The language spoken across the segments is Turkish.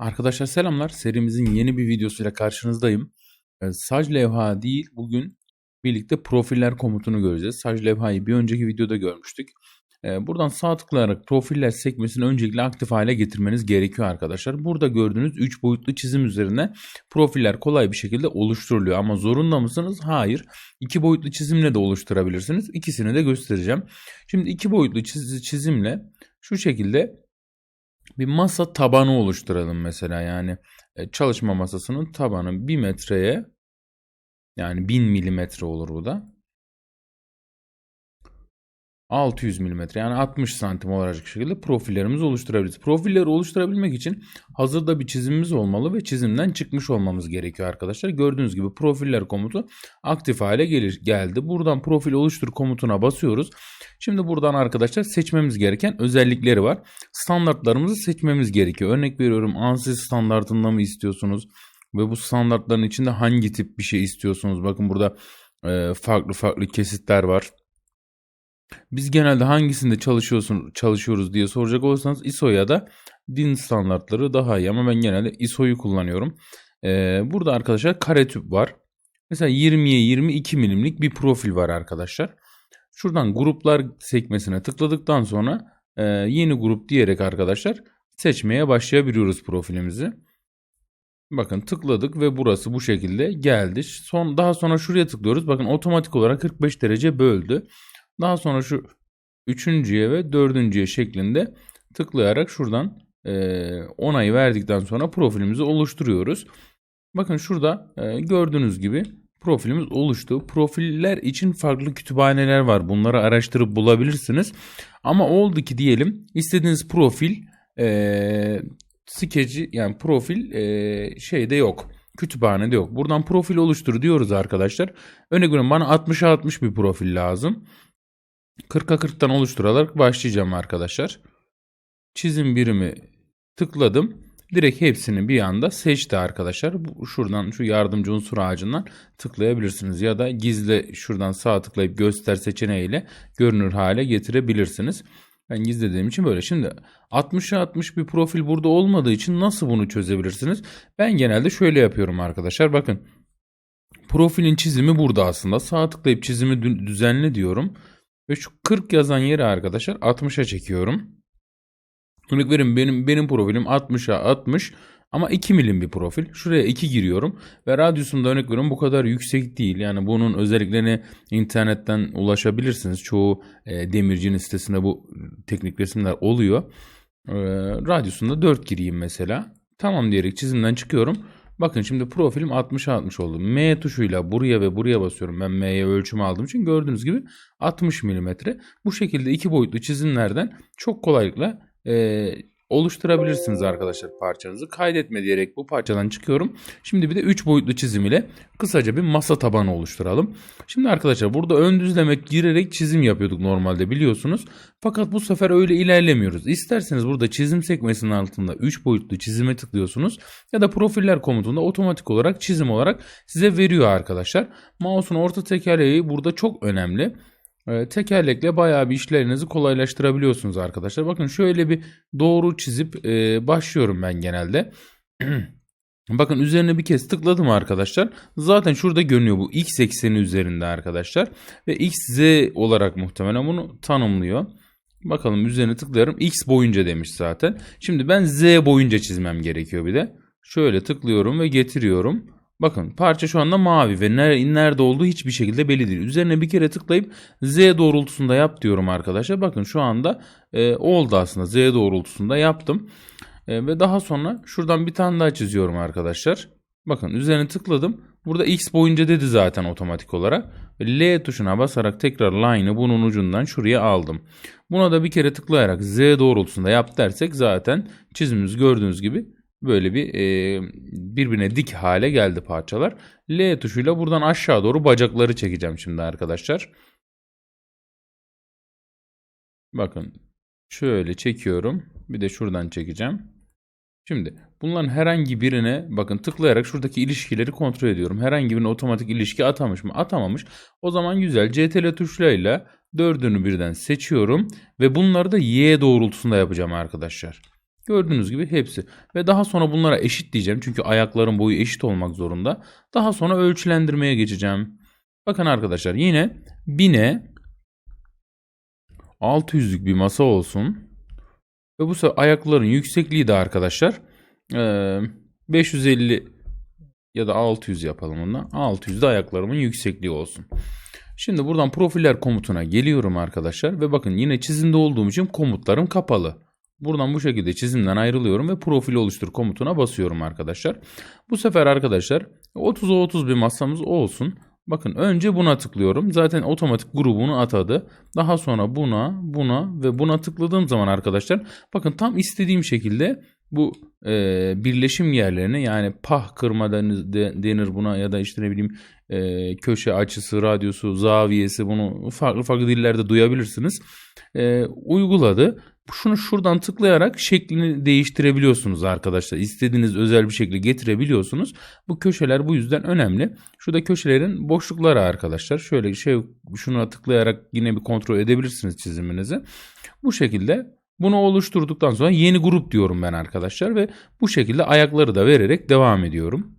Arkadaşlar selamlar. Serimizin yeni bir videosuyla karşınızdayım. Ee, Saj levha değil, bugün birlikte profiller komutunu göreceğiz. Saj levhayı bir önceki videoda görmüştük. Ee, Buradan sağ tıklayarak profiller sekmesini öncelikle aktif hale getirmeniz gerekiyor arkadaşlar. Burada gördüğünüz 3 boyutlu çizim üzerine profiller kolay bir şekilde oluşturuluyor. Ama zorunda mısınız? Hayır. 2 boyutlu çizimle de oluşturabilirsiniz. İkisini de göstereceğim. Şimdi 2 boyutlu çiz- çizimle şu şekilde bir masa tabanı oluşturalım mesela yani e, çalışma masasının tabanı 1 metreye yani 1000 milimetre olur bu da. 600 milimetre yani 60 santim olacak şekilde profillerimizi oluşturabiliriz. Profilleri oluşturabilmek için hazırda bir çizimimiz olmalı ve çizimden çıkmış olmamız gerekiyor arkadaşlar. Gördüğünüz gibi profiller komutu aktif hale gelir, geldi. Buradan profil oluştur komutuna basıyoruz. Şimdi buradan arkadaşlar seçmemiz gereken özellikleri var. Standartlarımızı seçmemiz gerekiyor. Örnek veriyorum ANSYS standartında mı istiyorsunuz? Ve bu standartların içinde hangi tip bir şey istiyorsunuz? Bakın burada farklı farklı kesitler var. Biz genelde hangisinde çalışıyorsun çalışıyoruz diye soracak olursanız ISO ya da DIN standartları daha iyi ama ben genelde ISO'yu kullanıyorum. Ee, burada arkadaşlar kare tüp var. Mesela 20'ye 22 milimlik bir profil var arkadaşlar. Şuradan gruplar sekmesine tıkladıktan sonra e, yeni grup diyerek arkadaşlar seçmeye başlayabiliyoruz profilimizi. Bakın tıkladık ve burası bu şekilde geldi. Son daha sonra şuraya tıklıyoruz. Bakın otomatik olarak 45 derece böldü. Daha sonra şu üçüncüye ve dördüncüye şeklinde tıklayarak şuradan e, onayı verdikten sonra profilimizi oluşturuyoruz. Bakın şurada e, gördüğünüz gibi profilimiz oluştu. Profiller için farklı kütüphaneler var. Bunları araştırıp bulabilirsiniz. Ama oldu ki diyelim istediğiniz profil e, skeci yani profil e, şeyde yok. Kütüphanede yok. Buradan profil oluştur diyoruz arkadaşlar. Örnek veriyorum bana 60'a 60 bir profil lazım. 40'a 40'tan oluşturarak başlayacağım arkadaşlar. Çizim birimi tıkladım. Direkt hepsini bir anda seçti arkadaşlar. Şuradan şu yardımcı unsur ağacından tıklayabilirsiniz. Ya da gizle şuradan sağ tıklayıp göster seçeneğiyle görünür hale getirebilirsiniz. Ben gizlediğim için böyle. Şimdi 60'a 60 bir profil burada olmadığı için nasıl bunu çözebilirsiniz? Ben genelde şöyle yapıyorum arkadaşlar. Bakın profilin çizimi burada aslında. Sağ tıklayıp çizimi düzenle diyorum. Ve şu 40 yazan yeri arkadaşlar 60'a çekiyorum. Örnek verin benim benim profilim 60'a 60 ama 2 milim bir profil. Şuraya 2 giriyorum ve radyusunda örnek veriyorum bu kadar yüksek değil. Yani bunun özelliklerini internetten ulaşabilirsiniz. Çoğu e, demircinin sitesinde bu teknik resimler oluyor. E, radyusunda 4 gireyim mesela. Tamam diyerek çizimden çıkıyorum. Bakın şimdi profilim 60'a 60 oldu. M tuşuyla buraya ve buraya basıyorum. Ben M'ye ölçümü aldığım için gördüğünüz gibi 60 mm. Bu şekilde iki boyutlu çizimlerden çok kolaylıkla e, oluşturabilirsiniz arkadaşlar parçanızı. Kaydetme diyerek bu parçadan çıkıyorum. Şimdi bir de 3 boyutlu çizim ile kısaca bir masa tabanı oluşturalım. Şimdi arkadaşlar burada ön düzlemek girerek çizim yapıyorduk normalde biliyorsunuz. Fakat bu sefer öyle ilerlemiyoruz. İsterseniz burada çizim sekmesinin altında 3 boyutlu çizime tıklıyorsunuz. Ya da profiller komutunda otomatik olarak çizim olarak size veriyor arkadaşlar. Mouse'un orta tekerleği burada çok önemli. Ee, tekerlekle bayağı bir işlerinizi kolaylaştırabiliyorsunuz arkadaşlar. Bakın şöyle bir doğru çizip e, başlıyorum ben genelde. Bakın üzerine bir kez tıkladım arkadaşlar. Zaten şurada görünüyor bu x ekseni üzerinde arkadaşlar. Ve x z olarak muhtemelen bunu tanımlıyor. Bakalım üzerine tıklıyorum. X boyunca demiş zaten. Şimdi ben z boyunca çizmem gerekiyor bir de. Şöyle tıklıyorum ve getiriyorum. Bakın parça şu anda mavi ve nerede olduğu hiçbir şekilde belli değil. Üzerine bir kere tıklayıp Z doğrultusunda yap diyorum arkadaşlar. Bakın şu anda e, oldu aslında Z doğrultusunda yaptım. E, ve daha sonra şuradan bir tane daha çiziyorum arkadaşlar. Bakın üzerine tıkladım. Burada X boyunca dedi zaten otomatik olarak. L tuşuna basarak tekrar line'ı bunun ucundan şuraya aldım. Buna da bir kere tıklayarak Z doğrultusunda yap dersek zaten çizimimiz gördüğünüz gibi böyle bir e, birbirine dik hale geldi parçalar. L tuşuyla buradan aşağı doğru bacakları çekeceğim şimdi arkadaşlar. Bakın şöyle çekiyorum. Bir de şuradan çekeceğim. Şimdi bunların herhangi birine bakın tıklayarak şuradaki ilişkileri kontrol ediyorum. Herhangi birine otomatik ilişki atamış mı? Atamamış. O zaman güzel CTRL tuşlarıyla dördünü birden seçiyorum ve bunları da Y doğrultusunda yapacağım arkadaşlar. Gördüğünüz gibi hepsi. Ve daha sonra bunlara eşit diyeceğim. Çünkü ayakların boyu eşit olmak zorunda. Daha sonra ölçülendirmeye geçeceğim. Bakın arkadaşlar yine 1000'e 600'lük bir masa olsun. Ve bu sefer ayakların yüksekliği de arkadaşlar eee, 550 ya da 600 yapalım ondan. 600 de ayaklarımın yüksekliği olsun. Şimdi buradan profiller komutuna geliyorum arkadaşlar. Ve bakın yine çizimde olduğum için komutlarım kapalı. Buradan bu şekilde çizimden ayrılıyorum ve profil oluştur komutuna basıyorum arkadaşlar. Bu sefer arkadaşlar 30'a 30 bir masamız olsun. Bakın önce buna tıklıyorum. Zaten otomatik grubunu atadı. Daha sonra buna, buna ve buna tıkladığım zaman arkadaşlar bakın tam istediğim şekilde bu e, birleşim yerlerine yani pah kırma denir, de- denir buna ya da işte ne bileyim e, köşe açısı, radyosu, zaviyesi bunu farklı farklı dillerde duyabilirsiniz. E, uyguladı. Şunu şuradan tıklayarak şeklini değiştirebiliyorsunuz arkadaşlar. İstediğiniz özel bir şekli getirebiliyorsunuz. Bu köşeler bu yüzden önemli. Şurada köşelerin boşlukları arkadaşlar. Şöyle şey şuna tıklayarak yine bir kontrol edebilirsiniz çiziminizi. Bu şekilde bunu oluşturduktan sonra yeni grup diyorum ben arkadaşlar ve bu şekilde ayakları da vererek devam ediyorum.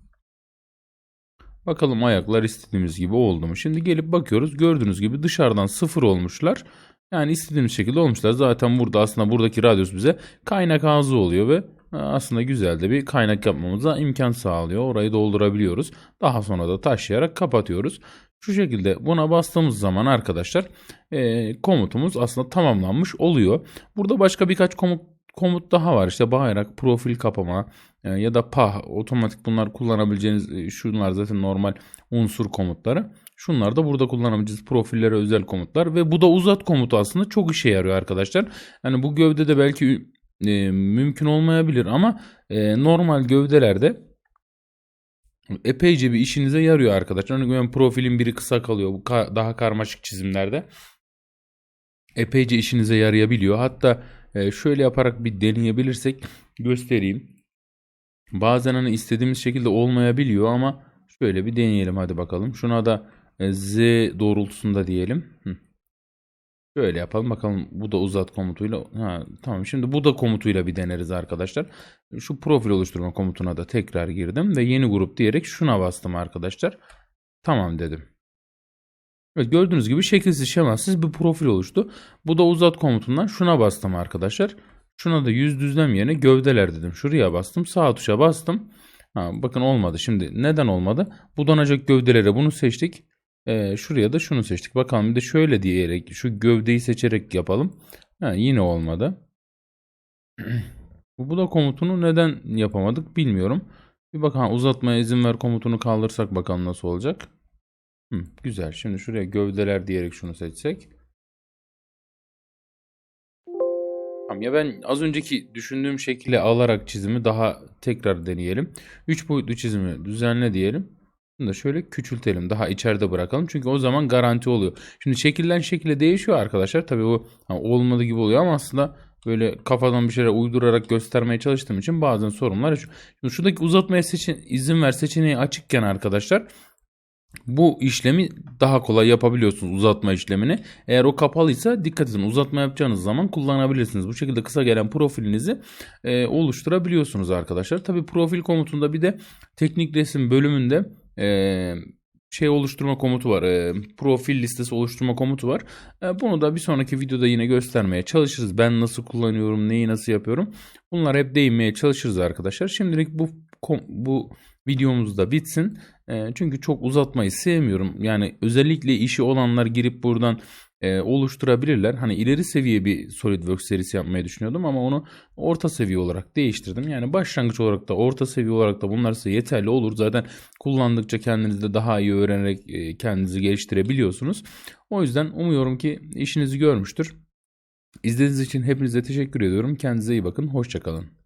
Bakalım ayaklar istediğimiz gibi oldu mu? Şimdi gelip bakıyoruz. Gördüğünüz gibi dışarıdan sıfır olmuşlar. Yani istediğimiz şekilde olmuşlar. Zaten burada aslında buradaki radyus bize kaynak ağzı oluyor ve e, aslında güzel de bir kaynak yapmamıza imkan sağlıyor. Orayı doldurabiliyoruz. Daha sonra da taşlayarak kapatıyoruz. Şu şekilde buna bastığımız zaman arkadaşlar e, komutumuz aslında tamamlanmış oluyor. Burada başka birkaç komut komut daha var. İşte bayrak, profil kapama e, ya da pah otomatik bunlar kullanabileceğiniz e, şunlar zaten normal unsur komutları. Şunlar da burada kullanabileceğiz profillere özel komutlar ve bu da uzat komutu aslında çok işe yarıyor arkadaşlar. Yani bu gövdede belki e, mümkün olmayabilir ama e, normal gövdelerde epeyce bir işinize yarıyor arkadaşlar. Örneğin ben profilin biri kısa kalıyor daha karmaşık çizimlerde. Epeyce işinize yarayabiliyor. Hatta e, şöyle yaparak bir deneyebilirsek göstereyim. Bazen hani istediğimiz şekilde olmayabiliyor ama şöyle bir deneyelim hadi bakalım. Şuna da Z doğrultusunda diyelim. Hı. Şöyle yapalım bakalım bu da uzat komutuyla. Ha, tamam şimdi bu da komutuyla bir deneriz arkadaşlar. Şu profil oluşturma komutuna da tekrar girdim ve yeni grup diyerek şuna bastım arkadaşlar. Tamam dedim. Evet gördüğünüz gibi şekilsiz şemasız bir profil oluştu. Bu da uzat komutundan şuna bastım arkadaşlar. Şuna da yüz düzlem yerine gövdeler dedim. Şuraya bastım. Sağ tuşa bastım. Ha, bakın olmadı. Şimdi neden olmadı? Budanacak gövdelere bunu seçtik. Ee, şuraya da şunu seçtik. Bakalım bir de şöyle diyerek şu gövdeyi seçerek yapalım. Ha, yine olmadı. Bu bu da komutunu neden yapamadık bilmiyorum. Bir bakalım uzatmaya izin ver komutunu kaldırsak bakalım nasıl olacak. Hı, güzel. Şimdi şuraya gövdeler diyerek şunu seçsek. Tamam ya ben az önceki düşündüğüm şekilde alarak çizimi daha tekrar deneyelim. 3 boyutlu çizimi düzenle diyelim. Bunu da şöyle küçültelim. Daha içeride bırakalım. Çünkü o zaman garanti oluyor. Şimdi şekilden şekile değişiyor arkadaşlar. Tabii o ha, olmadı gibi oluyor ama aslında böyle kafadan bir şeyler uydurarak göstermeye çalıştığım için bazen sorunlar yaşıyor. Şimdi şuradaki uzatmaya seçin, izin ver seçeneği açıkken arkadaşlar bu işlemi daha kolay yapabiliyorsunuz uzatma işlemini. Eğer o kapalıysa dikkat edin uzatma yapacağınız zaman kullanabilirsiniz. Bu şekilde kısa gelen profilinizi e, oluşturabiliyorsunuz arkadaşlar. Tabi profil komutunda bir de teknik resim bölümünde e, şey oluşturma komutu var. e, profil listesi oluşturma komutu var. E, bunu da bir sonraki videoda yine göstermeye çalışırız. Ben nasıl kullanıyorum, neyi nasıl yapıyorum. Bunlar hep değinmeye çalışırız arkadaşlar. Şimdilik bu bu videomuz da bitsin. E, çünkü çok uzatmayı sevmiyorum. Yani özellikle işi olanlar girip buradan e, oluşturabilirler. Hani ileri seviye bir SolidWorks serisi yapmayı düşünüyordum ama onu orta seviye olarak değiştirdim. Yani başlangıç olarak da orta seviye olarak da bunlar size yeterli olur. Zaten kullandıkça kendiniz de daha iyi öğrenerek e, kendinizi geliştirebiliyorsunuz. O yüzden umuyorum ki işinizi görmüştür. İzlediğiniz için hepinize teşekkür ediyorum. Kendinize iyi bakın. Hoşçakalın.